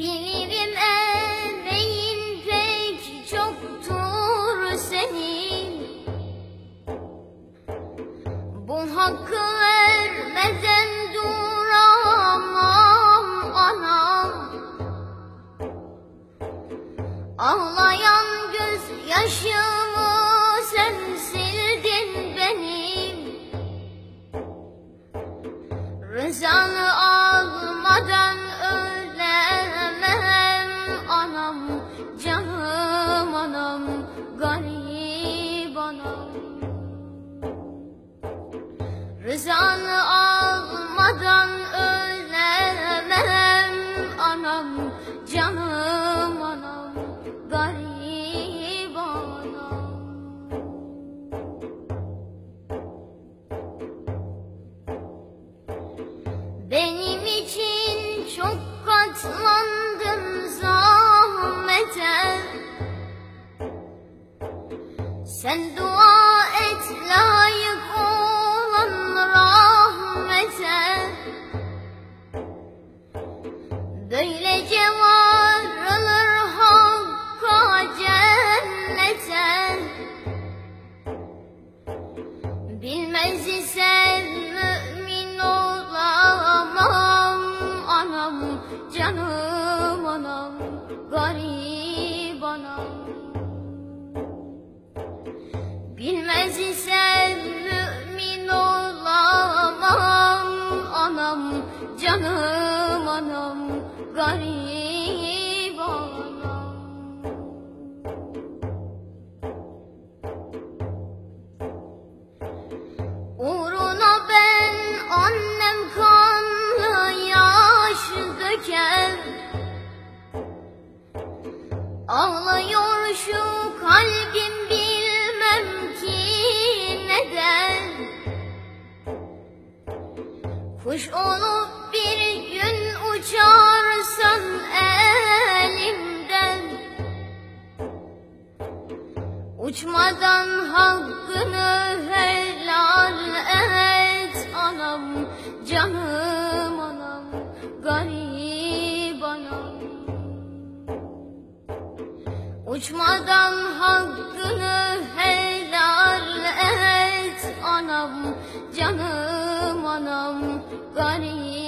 Bilirim emeğin pek çoktur senin. Bu hakkı vermeden duramam anam Ağlayan göz yaşımı sen sildin benim. Rızanı Rızanı almadan ölemem anam Canım anam garip anam. Benim için çok katlandım zahmete. Sen dua layık olan rahmete. Böylece varılır hakka cennete. Bilmez isen mümin olamam anam canım anam garip garip anam Uğruna ben annem kanlı yaş döker. Ağlıyor şu kalbim bilmem ki neden Kuş olup Uçmadan hakkını helal et anam Canım anam, garip anam. Uçmadan hakkını helal et anam Canım anam, garip